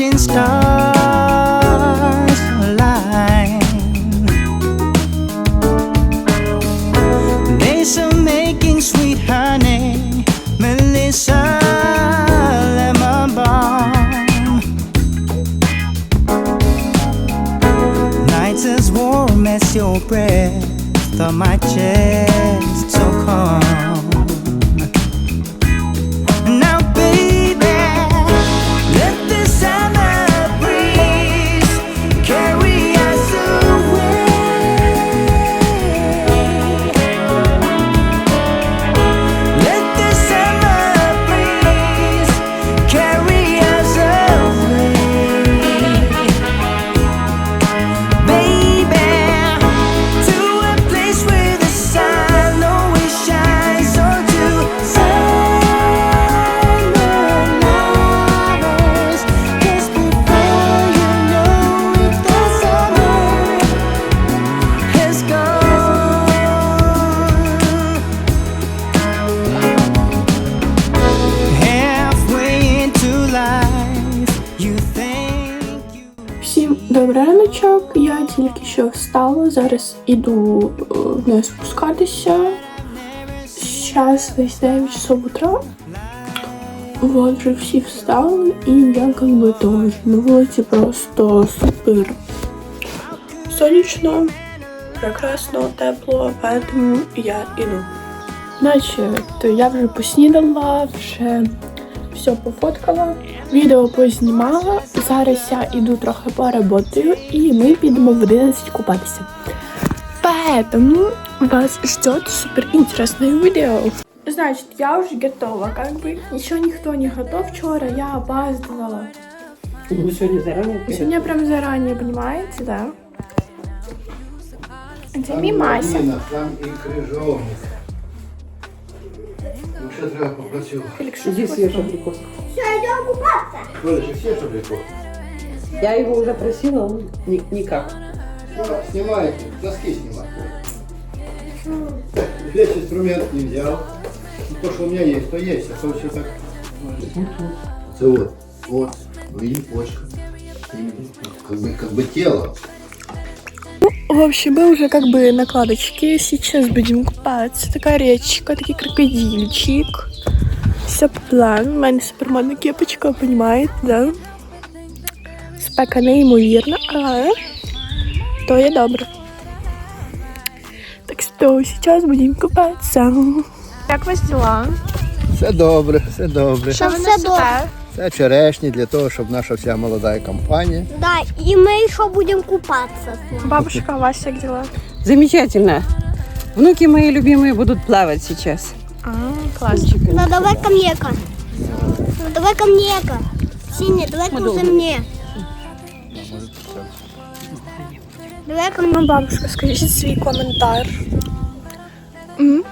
watching stars що встала. Зараз іду е, вниз спускатися. Зараз десь 9 часов утра. Вот вже всі встали, і я как бы теж. На вулиці просто супер. Сонячно, прекрасно, тепло, поэтому я іду. Значить, я вже поснідала, вже все пофоткала, відео познімала. Зараз я іду трохи поработаю і ми підемо в 11 купатися. Поэтому вас ждет супер интересное видео. Значит, я уже готова, как бы. Еще никто не готов. Вчера я опаздывала. Ну, сегодня заранее. Сегодня прям заранее, понимаете, да? Це мій Мася. Марина, там і крижовник. Ще треба попрацювати. Фелікс, що Иди ти съешь хочеш? абрикос. Коля, ще все, прикол? Я его уже просила, он ни- никак. Ну, снимайте, доски снимайте. Весь инструмент не взял. Ну, То, что у меня есть, то есть, а то все так. Это вот, вот, видим почка. Как бы, как бы тело. В общем, мы уже как бы накладочки. Сейчас будем купаться. Такая речка, такий крокодильчик. Все по плану. Мене супермодна кепочка, понимаете, да? Спека неймовірна, але то є добре. Так що сейчас будем купатися. Як вас дела? Все добре, все добре. Що ви все несете? Це черешні для того, щоб наша вся молода компанія. Да, и мы еще будем купаться. Бабушка, у вас як дела? Замечательно. Внуки мои любимые будут плавать сейчас. А, клас. Ну давай ко мне ка. Ну давай ко мне ка. Синий, давай ка уже мне. Давай ко мне. Ну, бабушка, скажіть свій коментар. М?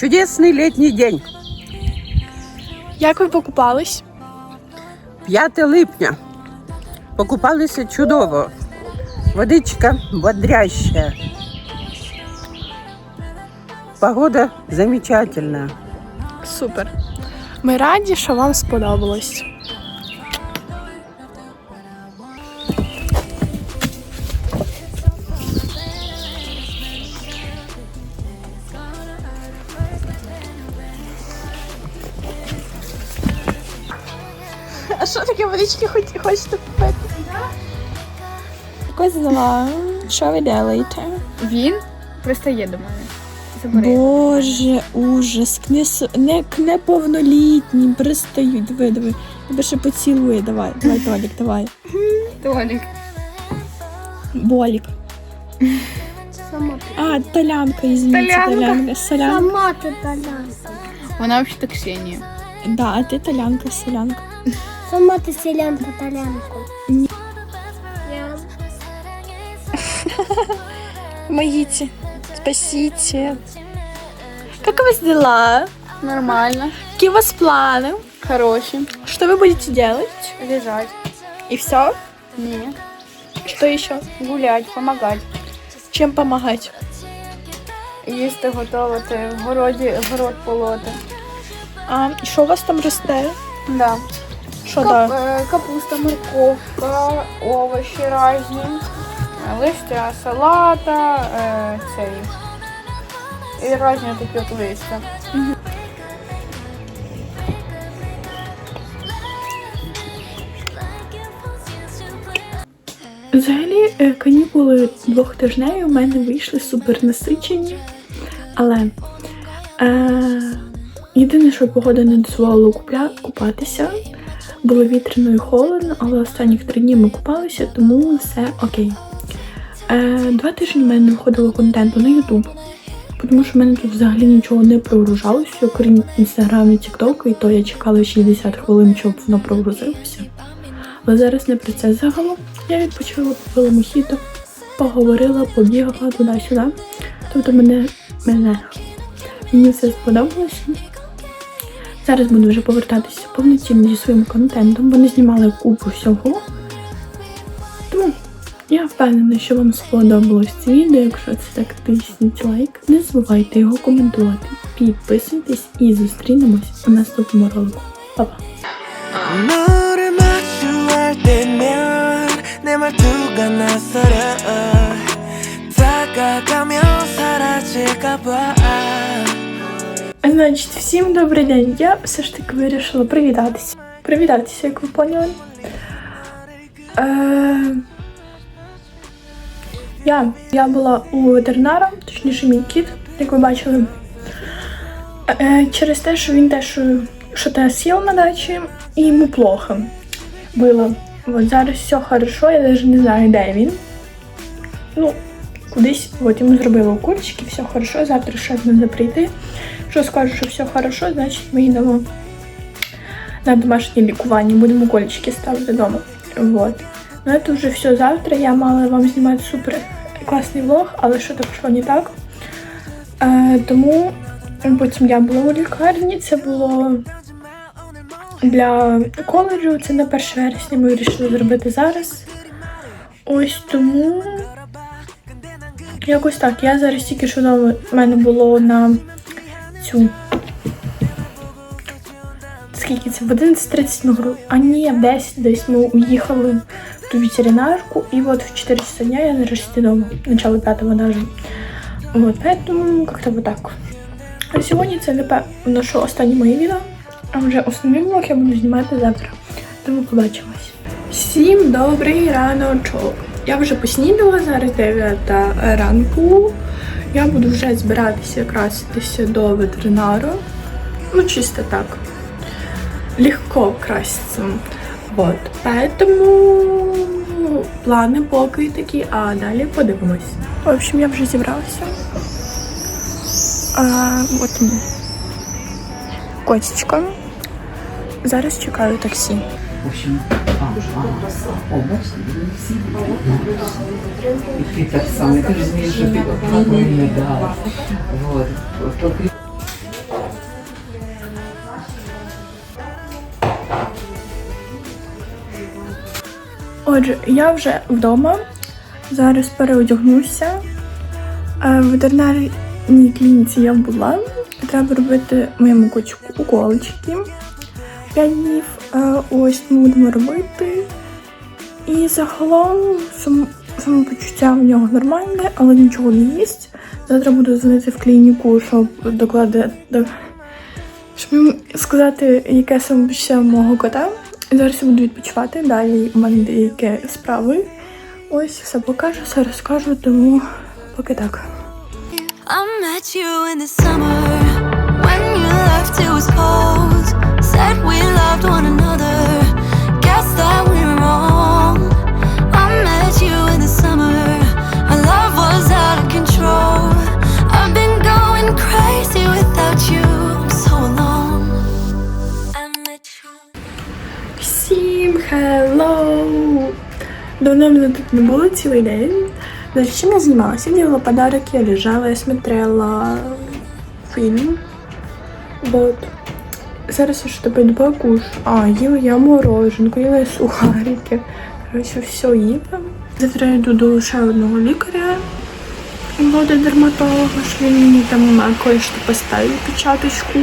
Чудесный летний день. Як ви покупались? 5 липня. Покупалися чудово. Водичка бодряща. Погода замечательна. Супер. Ми раді, що вам сподобалось. А що таке водички хоч, хочете купити? Козла, що ви робите? Він пристає до мене. Забери. Боже, ужас, Кнес- не, неповнолітні пристають. Диви, диви. Тебе ще поцілує, давай, давай, Толік, давай. Толік. Болік. Сама, А, Толянка, извините, Толянка. Толянка. Солянка. сама ты Толянка. Вона взагалі Ксенія. Да, а ти Толянка, Солянка. Сама ты селянка Толянку. Не. Я Помогите, спасите. Как у вас дела? Нормально. Какие у вас планы? Хороші. Что вы будете делать? Лежать. И все? Ні. Что еще? Гулять, помагати. Чем помогать? Їсти готувати, в городі, город полоти. А, і що у вас там росте? Да. Що Кап- так? е, капуста, морковка, овочі різні, е, листя салата, е, цей. І різні такі от листя. Взагалі, канікули двохтижневі у мене вийшли супер насичені, але е, єдине, що погода не дозволила купля, купатися. Було вітряно і холодно, але останніх три дні ми купалися, тому все окей. Е, два тижні в мене не виходило контенту на YouTube, тому що в мене тут взагалі нічого не прогружалося, окрім інстаграму і тіктоку, і то я чекала 60 хвилин, щоб воно прогрузилося. Але зараз не про це загалом. Я відпочила, попила мохіто, поговорила, побігала туди-сюди. Тобто мене, мене мені все сподобалося. Зараз буду вже повертатися повноцінно зі своїм контентом, бо не знімали купу всього. Тому я впевнена, що вам сподобалось це відео. Якщо це так, тисніть лайк. Не забувайте його коментувати. Підписуйтесь і зустрінемось у наступному ролику. Па-па! Значить, всім добрий день. Я все ж таки вирішила привітатися. Привітатися, як ви поняли. Е, я, я була у ветеринара, точніше мій кіт, як ви бачили. Е, через те, що він теж що-то сів на дачі, і йому плохо було. От зараз все хорошо, я навіть не знаю, де він. Ну, кудись от йому зробили укольчики, все хорошо, завтра ще треба прийти. Якщо скажу, що все хорошо, значить ми йдемо на домашнє лікування, будемо укольчики ставити вдома. Вот. Ну це вже все завтра. Я мала вам знімати супер класний влог, але що то пішло не так. Е, тому потім я була у лікарні, це було для коледжу, це на 1 вересня ми вирішили зробити зараз. Ось тому якось так. Я зараз тільки що вдома, в мене було на цю. Скільки це? В 11.30 ми гру. А ні, в 10 десь ми уїхали в ту ветеринарку, і от в 4 часа дня я нарешті дома. Начало 5-го даже. Вот, поэтому как-то вот так. А сьогодні це напевно, що останнє моє відео, а вже основний влог я буду знімати завтра. Тому побачимось. Всім добрий раночок. Я вже поснідала, зараз 9 ранку. Я буду вже збиратися краситися до ветеринару. Ну, чисто так. Легко краситься. Вот. Поэтому плани поки такі, а далі подивимось. В общем, я вже зібралася. А, от він. Котечка. Зараз чекаю таксі. В общем, а, а, о, бачите, всі І так само, ти ж змієш, що ти правильно, да. Вот. Отже, я вже вдома. Зараз переодягнуся. Е, В ветеринарній клініці я була. Треба робити моєму котику уколочки 5 днів. Е, Ось ми будемо робити. І загалом самопочуття в нього нормальне, але нічого не їсть. Завтра буду дзвонити в клініку, щоб докладати, щоб сказати, яке самопочуття мого кота. Зараз я буду відпочивати. Далі у мене деякі справи. Ось все покажу, все розкажу, тому поки так. I met you in the summer Всім хеллоу! Давно мене тут не було цілий день. Значить, чим я знімалася? Я делала подарок, я лежала, я смотрела фильм. Вот. Зараз я что-то пойду. А, їла я мороженку, їла я сухарики. Короче, все їла. Завтра я йду до ще одного лікаря. До дерматолога, що він мені там кое-що поставив печаточку.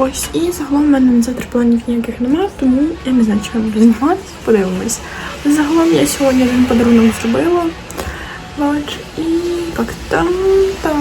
Ось, і загалом в мене завтра планів ніяких немає, тому я не знаю, чи я буду займатися, подивимось. Загалом я сьогодні один подарунок зробила. Бач і як там так.